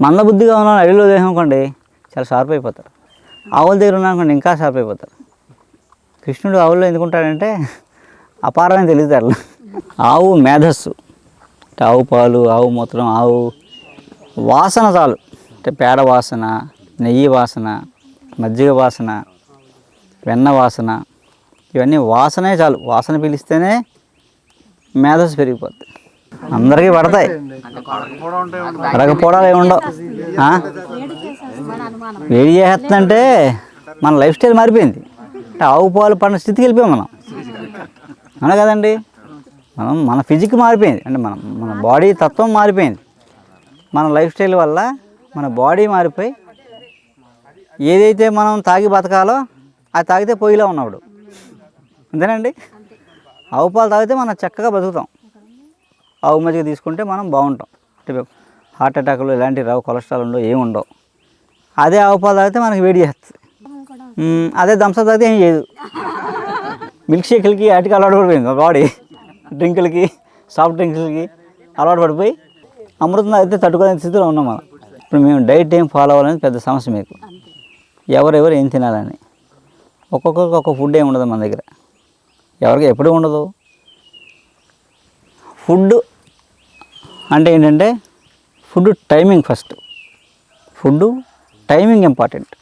మందబుద్ధిగా ఉన్న అడవిలో అనుకోండి చాలా షార్ప్ అయిపోతారు. ఆవుల దగ్గర ఉన్నానుకోండి ఇంకా షార్ప్ అయిపోతారు. కృష్ణుడు ఆవుల్లో ఎందుకుంటాడంటే అపారమైన తెలివితేటలు. ఆవు మేధస్సు. అంటే ఆవు పాలు ఆవు మూత్రం ఆవు వాసన చాలు. అంటే పేడ వాసన నెయ్యి వాసన మజ్జిగ వాసన వెన్న వాసన ఇవన్నీ వాసనే చాలు. వాసన పిలిస్తేనే మేధస్సు పెరిగిపోతుంది అందరికీ పడతాయి. పడకపోవడాలు ఏముండవు వేడి చేస్తుందంటే మన లైఫ్ స్టైల్ మారిపోయింది. అంటే ఆవు పాలు పడిన స్థితికి వెళ్ళిపోయాం మనం. అవునా కదండి? మనం మన ఫిజిక్ మారిపోయింది. అంటే మన మన బాడీ తత్వం మారిపోయింది. మన లైఫ్ స్టైల్ వల్ల మన బాడీ మారిపోయి ఏదైతే మనం తాగి బతకాలో అది తాగితే పొయ్యిలో ఉన్నప్పుడు అంతేనండి? ఆవు పాలు తాగితే మనం చక్కగా బతుకుతాం. ఆవు మజ్జిగ తీసుకుంటే మనం బాగుంటాం. అంటే హార్ట్ అటాక్లు ఇలాంటివి రావు కొలెస్ట్రాల్ ఉండవు ఏమి ఉండవు. అదే ఆవు పాలు తాగితే మనకి వేడి చేస్తుంది. అదే దంస తాగితే ఏం చేయదు. మిల్క్ షేక్లకి వాటికి అలవాటు పడిపోయింది బాడీ. డ్రింకులకి సాఫ్ట్ డ్రింక్స్లకి అలవాటు పడిపోయి అమృతం తాగితే తట్టుకునే స్థితిలో ఉన్నాం మనం. ఇప్పుడు మేము డైట్ ఏం ఫాలో అవ్వాలనేది పెద్ద సమస్య మీకు. ఎవరెవరు ఏం తినాలని. ఒక్కొక్కరికి ఒక్కొక్క ఫుడ్ ఏమి ఉండదు మన దగ్గర. ఎవరికి ఎప్పుడు ఉండదు. ఫుడ్ అంటే ఏంటంటే food timing first. Food timing important.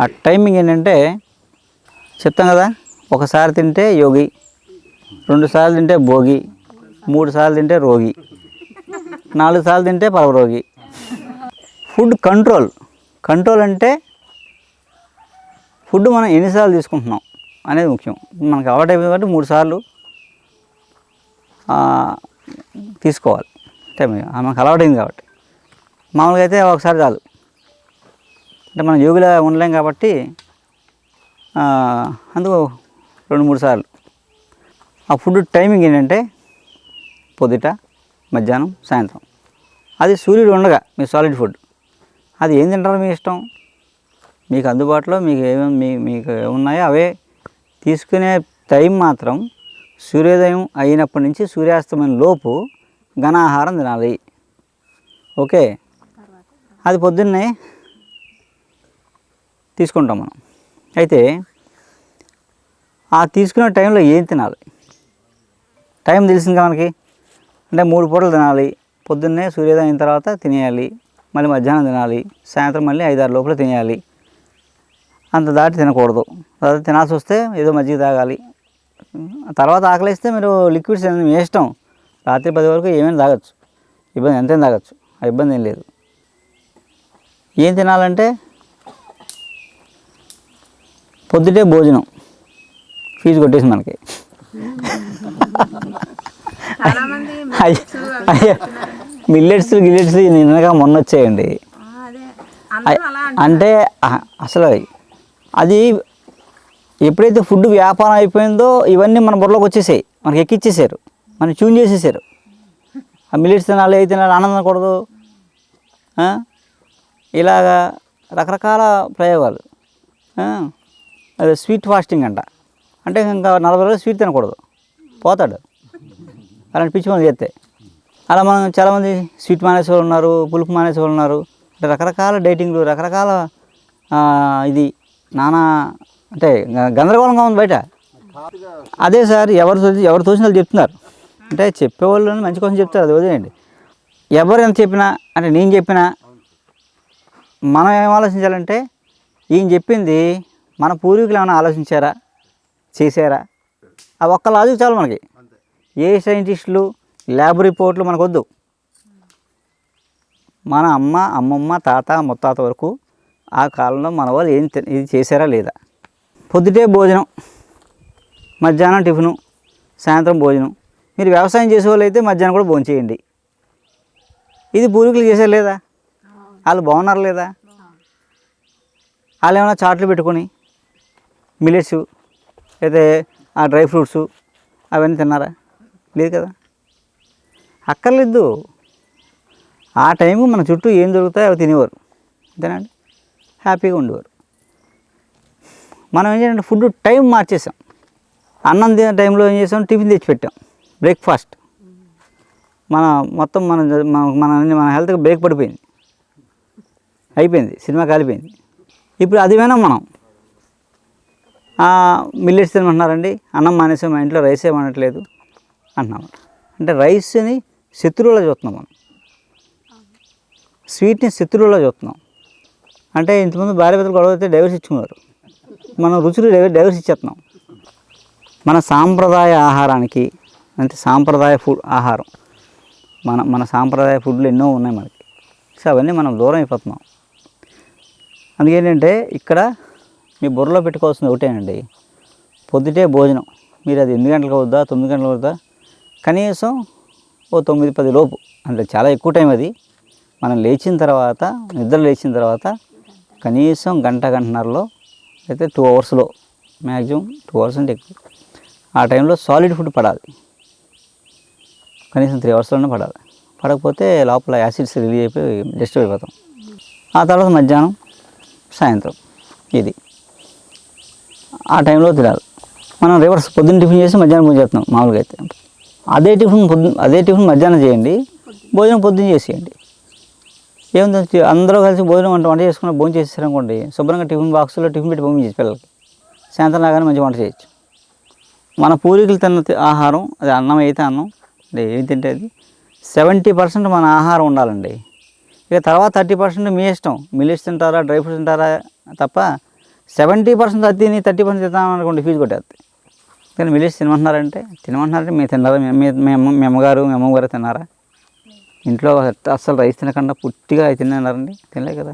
ఆ టైమింగ్ ఏంటంటే చెప్తాం కదా ఒకసారి తింటే యోగి రెండు సార్లు తింటే భోగి మూడు సార్లు తింటే రోగి నాలుగు సార్లు తింటే పరవరోగి ఫుడ్ కంట్రోల్. కంట్రోల్ అంటే ఫుడ్ మనం ఎన్నిసార్లు తీసుకుంటున్నాం అనేది ముఖ్యం. మనకి అలవాటు అయిపోయింది కాబట్టి మూడు సార్లు తీసుకోవాలి. అంటే మీ- మనకు అలవాటైంది కాబట్టి. మామూలుగా అయితే ఒకసారి చాలు. అంటే మనం యోగిలా ఉండలేం కాబట్టి అందుకు రెండు మూడు సార్లు. ఆ ఫుడ్ టైమింగ్ ఏంటంటే పొద్దుట మధ్యాహ్నం సాయంత్రం. అది సూర్యుడు ఉండగా మీ సాలిడ్ ఫుడ్ అది ఏం తింటారో మీ ఇష్టం? మీకు అందుబాటులో మీకు ఏమేమి మీ మీకు ఉన్నాయో అవే తీసుకునే టైం మాత్రం సూర్యోదయం అయినప్పటి నుంచి సూర్యాస్తమయం లోపు ఘనాహారం తినాలి. ఓకే? అది పొద్దున్నే తీసుకుంటాం మనం. అయితే ఆ తీసుకునే టైంలో ఏం తినాలి? టైం తెలిసింది మనకి? అంటే మూడు పూటలు తినాలి. పొద్దున్నే సూర్యోదయం అయిన తర్వాత తినేయాలి. మళ్ళీ మధ్యాహ్నం తినాలి. సాయంత్రం మళ్ళీ ఐదారు లోపల తినేయాలి. అంత దాటి తినకూడదు. తర్వాత తినాల్సి వస్తే ఏదో మజ్జిగ తాగాలి. తర్వాత ఆకలిస్తే మీరు లిక్విడ్స్ ఏమైనా మీ ఇష్టం. రాత్రి పది వరకు ఏమైనా తాగొచ్చు. ఇబ్బంది ఎంతైనా తాగొచ్చు. ఆ ఇబ్బంది ఏం లేదు. ఏం తినాలంటే పొద్దుటే భోజనం. ఫీజు కొట్టేసి మనకి. మిల్లెట్స్ గిల్లెట్స్ నిన్నగా మొన్న వచ్చాయండి. అంటే అసలు అది ఎప్పుడైతే ఫుడ్ వ్యాపారం అయిపోయిందో ఇవన్నీ మన బుర్రలోకి వచ్చేసాయి. మనకి ఎక్కిచ్చేసారు. మనం ట్యూన్ చేసేసారు. ఆ మిలిట్స్ తినాలి ఏది తినాలి ఆనందం కూడదు ఇలాగా రకరకాల ప్రయోగాలు. అదే స్వీట్ ఫాస్టింగ్ అంట. అంటే ఇంకా నలభై రోజులు స్వీట్ తినకూడదు. పోతాడు. అలాంటి పిచ్చి పనులు చేస్తే. అలా మనం చాలామంది స్వీట్ మానేసే వాళ్ళు ఉన్నారు పులుపు మానేసే వాళ్ళు ఉన్నారు. అంటే రకరకాల డైటింగ్లు రకరకాల ఇది నానా అంటే గ- గందరగోళంగా ఉంది బయట. అదే సార్ ఎవరు చూసి ఎవరు తోచిన వాళ్ళు చెప్తున్నారు? అంటే చెప్పేవాళ్ళు మంచి కోసం చెప్తారు అది వదిలేయండి. ఎవరు ఎంత చెప్పినా అంటే నేను చెప్పినా మనం ఏం ఆలోచించాలంటే ఈయన చెప్పింది మన పూర్వీకులు ఏమైనా ఆలోచించారా? చేశారా? ఆ ఒక్క లాజిక్ చాలు మనకి. ఏ సైంటిస్టులు ల్యాబ్ రిపోర్ట్లు మనకు వద్దు మన అమ్మ అమ్మమ్మ తాత ముత్తాత వరకు ఆ కాలంలో మన వాళ్ళు ఏం ఇది చేశారా లేదా? పొద్దుటే భోజనం మధ్యాహ్నం టిఫిను సాయంత్రం భోజనం. మీరు వ్యవసాయం చేసే వాళ్ళు అయితే మధ్యాహ్నం కూడా భోజనం చేయండి. ఇది పూర్వీకులు చేశారు లేదా? వాళ్ళు బాగున్నారు లేదా? వాళ్ళు ఏమైనా చాట్లు పెట్టుకొని మిలెట్స్ అయితే ఆ డ్రై ఫ్రూట్స్ అవన్నీ తిన్నారా? లేదు కదా? అక్కర్లేదు. ఆ టైంకి మన చుట్టూ ఏం దొరుకుతాయో అవి తినేవారు. అంతేనండి? హ్యాపీగా ఉండేవారు. మనం ఏం చేయాలంటే ఫుడ్ టైం మార్చేసాం. అన్నం తినే టైంలో ఏం చేసాం? టిఫిన్ తెచ్చి పెట్టాం బ్రేక్ఫాస్ట్. మన మొత్తం మన మన మన హెల్త్కి బ్రేక్ పడిపోయింది. అయిపోయింది. సినిమా కాలిపోయింది. ఇప్పుడు అది వినాం మనం. మిల్లెట్స్ తినమంటున్నారండి. అన్నం మానేసే మా ఇంట్లో రైస్ ఏమనట్లేదు అంటున్నాం. అంటే రైస్ని శత్రువులో చూస్తున్నాం మనం. స్వీట్ని శత్రువులో చూస్తున్నాం. అంటే ఇంతకుముందు భార్య భర్తలు గొడవ అయితే డైవర్స్ ఇచ్చుకున్నారు. మనం రుచులు డైవర్స్ ఇచ్చేస్తున్నాం మన సాంప్రదాయ ఆహారానికి అంటే సాంప్రదాయ ఫుడ్ ఆహారం మన మన సాంప్రదాయ ఫుడ్లు ఎన్నో ఉన్నాయి మనకి. సో అవన్నీ మనం దూరం అయిపోతున్నాం. అందుకేంటంటే ఇక్కడ మీ బుర్రలో పెట్టుకోవాల్సింది ఒకటేనండి పొద్దుటే భోజనం. మీరు అది ఎనిమిది గంటలకు అవుద్దా తొమ్మిది గంటలకు అవుద్దా? కనీసం ఓ తొమ్మిది పది లోపు. అంటే చాలా ఎక్కువ టైం అది. మనం లేచిన తర్వాత నిద్ర లేచిన తర్వాత కనీసం గంట గంటన్నరలో అయితే టూ అవర్స్లో మ్యాక్సిమం టూ అవర్స్ అంటే ఎక్కువ. ఆ టైంలో సాలిడ్ ఫుడ్ పడాలి. కనీసం త్రీ అవర్స్లోనే పడాలి. పడకపోతే లోపల యాసిడ్స్ రిలీజ్ అయిపోయి డిస్టర్బ్ అయిపోతాం. ఆ తర్వాత మధ్యాహ్నం సాయంత్రం ఇది. ఆ టైంలో తినాలి. మనం రివర్స్ పొద్దున్న టిఫిన్ చేసి మధ్యాహ్నం భోజనం చేస్తున్నాం మామూలుగా అయితే. అదే టిఫిన్ పొద్దున్న అదే టిఫిన్ మధ్యాహ్నం చేయండి భోజనం పొద్దున్న చేసేయండి. ఏముంది అందరూ కలిసి భోజనం వంట వంట చేసుకుని భోజనం చేసేసారనుకోండి శుభ్రంగా టిఫిన్ బాక్స్లో టిఫిన్ పెట్టి పంపించేసి పిల్లలకి. సాయంత్రం రాగానే మంచి వంట చేయొచ్చు. మన పూర్వీకులు తిన్న ఆహారం అది అన్నం అయితే అన్నం అంటే ఏం తింటే అది? సెవెంటీ పర్సెంట్ మన ఆహారం ఉండాలండి. ఇక తర్వాత థర్టీ పర్సెంట్ మీ ఇష్టం. మిల్లెట్స్ తింటారా డ్రై ఫ్రూట్స్ తింటారా తప్ప సెవెంటీ పర్సెంట్ అది తిని థర్టీ పర్సెంట్ తింటాం అనుకోండి ఫీజు కొట్టేది. కానీ మిల్లెట్స్ తినమంటున్నారంటే తినమంటున్నారంటే మీరు తిన్నారా మీ మీ- మీ అమ్మగారు మీ అమ్మగారు తిన్నారా? ఇంట్లో అస్సలు రైస్ తినకుండా పుట్టిగా తిన్నారండి తినలే కదా.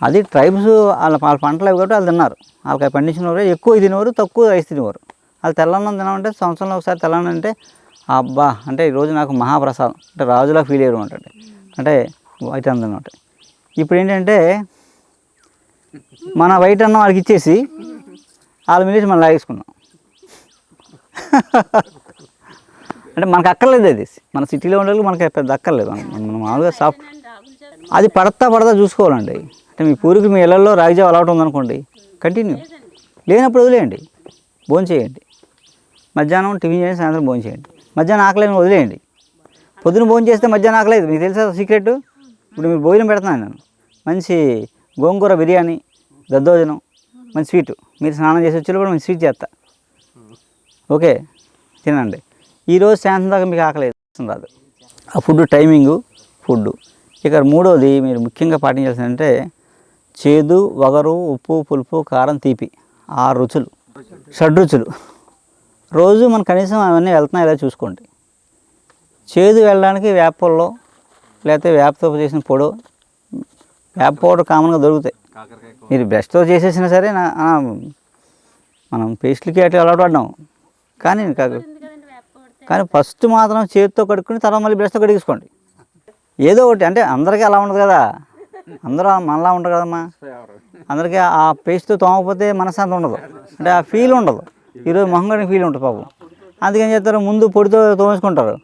అది ట్రైబ్స్ వాళ్ళ వాళ్ళ పంటలు అవి కాబట్టి వాళ్ళు తిన్నారు. వాళ్ళకి పండించిన వారు ఎక్కువ తినేవారు తక్కువ రైస్ తినేవారు. వాళ్ళు తెల్లన్నం తినమంటే సంవత్సరంలో ఒకసారి తెల్లన్నం అంటే అబ్బా! అంటే ఈరోజు నాకు మహాప్రసాదం. అంటే రాజులా ఫీల్ అయ్యడం అంటే అంటే వైట్ అన్నం అనమాట ఇప్పుడు ఏంటంటే మన వైట్ అన్నం వాళ్ళకి ఇచ్చేసి వాళ్ళ మిలిచి మనం లాగేసుకున్నాం. అంటే మనకు అక్కర్లేదు అది. మన సిటీలో ఉండే మనకి పెద్ద అక్కర్లేదు. మనం మామూలుగా సాఫ్ట్ అది పడతా పడతా చూసుకోవాలండి. అంటే మీ పూరికి మీ ఇళ్ళలో రాగిజావ అలవాటు ఉందనుకోండి కంటిన్యూ లేనప్పుడు వదిలేయండి. భోజనం చేయండి. మధ్యాహ్నం టిఫిన్ చేయండి సాయంత్రం భోజనం చేయండి. మధ్యాహ్నం ఆకలేని వదిలేయండి. పొద్దున భోజనం చేస్తే మధ్యాహ్నం ఆకలేదు. మీకు తెలుసా సీక్రెట్ ఇప్పుడు మీరు భోజనం పెడుతున్నాను నేను. మంచి గోంగూర బిర్యానీ దద్దోజనం మంచి స్వీట్. మీరు స్నానం చేసి వచ్చి కూడా మంచి స్వీట్ చేస్తా. ఓకే? తినండి. ఈరోజు సాయంత్రం దాకా మీకు ఆకలి రాదు. ఆ ఫుడ్ టైమింగు ఫుడ్ ఇక మూడోది మీరు ముఖ్యంగా పాటించాల్సిందంటే చేదు వగరు ఉప్పు పులుపు కారం తీపి ఆ రుచులు. షడ్రుచులు రోజు మనం కనీసం అవన్నీ వెళ్తున్నాయి ఇలా చూసుకోండి. చేదు వెళ్ళడానికి వేపల్లో లేకపోతే వేపతో చేసిన పొడు వేప పౌడర్ కామన్గా దొరుకుతాయి. మీరు బ్రష్తో చేసేసినా సరే నా మనం పేస్ట్లకి అట్లా అలవాటు పడ్డాం. కానీ కాదు కానీ ఫస్ట్ మాత్రం చేతితో కడుక్కుని తర్వాత మళ్ళీ బ్రష్తో కడిగేసుకోండి. ఏదో ఒకటి అంటే అందరికీ అలా ఉండదు కదా. అందరూ మనలా ఉండరు కదమ్మా. అందరికీ ఆ పేస్ట్తో తోమకపోతే మనశ్శాంతి ఉండదు. అంటే ఆ ఫీల్ ఉండదు. ఈరోజు మొహం కడిగిన ఫీల్ ఉంటుంది పాపం. అందుకని చేస్తారు? ముందు పొడితో తోమేసుకుంటారు.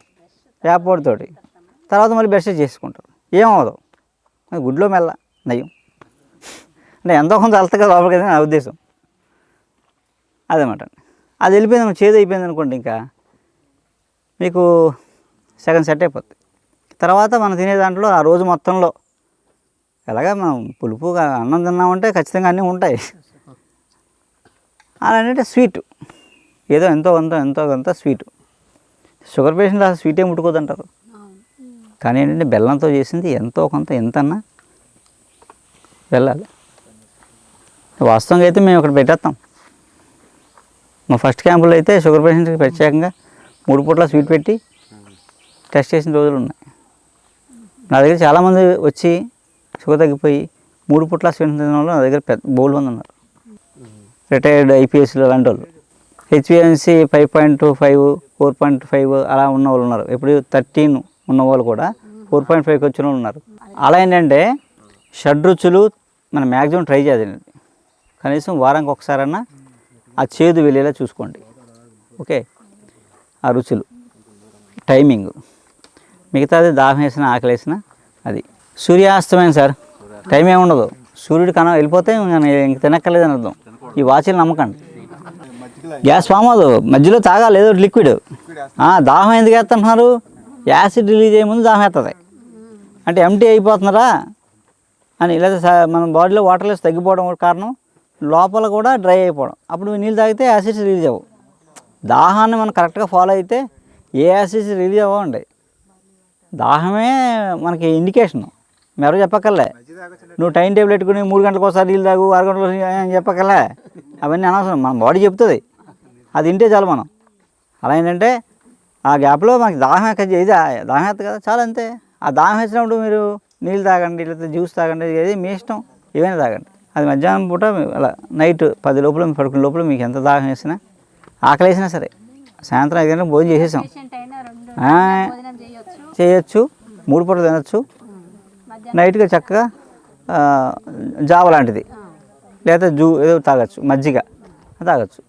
వేప పొడితోటి తర్వాత మళ్ళీ బ్రష్ చేసుకుంటారు. ఏమవదు గుడ్లో మెల్ల నయ్యం. అంటే ఎంతో కొంత అలతగా లోపలికి నా ఉద్దేశం. అదేమాట అది వెళ్ళిపోయింది చేదు అయిపోయింది అనుకోండి ఇంకా. మీకు సగం సెట్ అయిపోద్ది. తర్వాత మనం తినే దాంట్లో ఆ రోజు మొత్తంలో ఎలాగా మనం పులుపుగా అన్నం తిన్నామంటే ఖచ్చితంగా అన్నీ ఉంటాయి. అలాంటి అంటే స్వీట్. ఏదో ఎంతో కొంత ఎంతో కొంత స్వీట్. షుగర్ పేషెంట్ అసలు స్వీట్ ఏం ముట్టుకోదంటారు. కానీ ఏంటంటే బెల్లంతో చేసింది ఎంతో కొంత ఎంతన్నా వెళ్ళాలి. వాస్తవంగా అయితే మేము ఇక్కడ పెట్టేస్తాం. మా ఫస్ట్ క్యాంపులో అయితే షుగర్ పేషెంట్కి ప్రత్యేకంగా మూడు పూట్ల స్వీట్ పెట్టి టెస్ట్ చేసిన రోజులు ఉన్నాయి. నా దగ్గర చాలామంది వచ్చి షుగర్ తగ్గిపోయి మూడు పూట్ల స్వీట్ తిన్న వాళ్ళు నా దగ్గర పెద్ద బోల్ మంది ఉన్నారు. రిటైర్డ్ ఐపీఎస్లు అలాంటి వాళ్ళు. హెచ్పిఎన్సి five point two five four point five అలా ఉన్న వాళ్ళు ఉన్నారు. ఇప్పుడు థర్టీన్ ఉన్న వాళ్ళు కూడా ఫోర్ పాయింట్ ఫైవ్కి వచ్చిన వాళ్ళు ఉన్నారు. అలా ఏంటంటే షడ్రుచులు మనం మ్యాక్సిమం ట్రై చేయాలండి కనీసం వారానికి ఒకసారన్నా ఆ చేదు వెళ్ళేలా చూసుకోండి. ఓకే? ఆ రుచులు. టైమింగ్. మిగతాది దాహం వేసిన ఆకలి వేసిన అది. సూర్యాస్తమయం సార్? టైం ఏమి ఉండదు. సూర్యుడు కన వెళ్ళిపోతే ఇంక తినక్కర్లేదు అని అర్థం. ఈ వాచీలు నమ్మకండి. గ్యాస్ ఫామ్ అవ్వదు. మధ్యలో తాగాలి. ఏదో లిక్విడ్. దాహం ఎందుకు వేస్తున్నారు యాసిడ్ రిలీజ్ అయ్యే ముందు దాహం వేస్తుంది అంటే ఎంటీ అయిపోతున్నారా? అని లేదా మన బాడీలో వాటర్ లెస్ తగ్గిపోవడం కారణం. లోపల కూడా డ్రై అయిపోవడం. అప్పుడు నీళ్ళు తాగితే యాసిడ్స్ రిలీజ్ అవ్వవు. దాహాన్ని మనం కరెక్ట్గా ఫాలో అయితే ఏ యాసిడ్స్ రిలీజ్ అవ్వండి. దాహమే మనకి ఇండికేషన్. ఎవరు చెప్పక్కర్లే. నువ్వు టైం టేబుల్ పెట్టుకుని మూడు గంటలకు ఒకసారి నీళ్ళు తాగు ఆరు గంటలకు అని చెప్పక్కర్లే. అవన్నీ అనవసరం. మన బాడీ చెప్తుంది. అది తింటే చాలు మనం. అలా ఏంటంటే ఆ గ్యాప్లో మనకి దాహం ఎక్క ఇది దాహం ఎత్తు కదా చాలా అంతే. ఆ దాహం వేసినప్పుడు మీరు నీళ్ళు తాగండి లేకపోతే జ్యూస్ తాగండి ఏది మీ ఇష్టం. ఏమైనా తాగండి. అది మధ్యాహ్నం పూట అలా నైట్ పది లోపల పడుకునే లోపల మీకు ఎంత దాహం వేసినా ఆకలి వేసినా సరే. సాయంత్రం ఐదు గంటలకు భోజనం చేసేసాం. చేయొచ్చు. మూడు పూటలు తినొచ్చు. నైట్గా చక్కగా జావ లాంటిది. లేదా జూ ఏదో తాగొచ్చు. మజ్జిగ. తాగొచ్చు.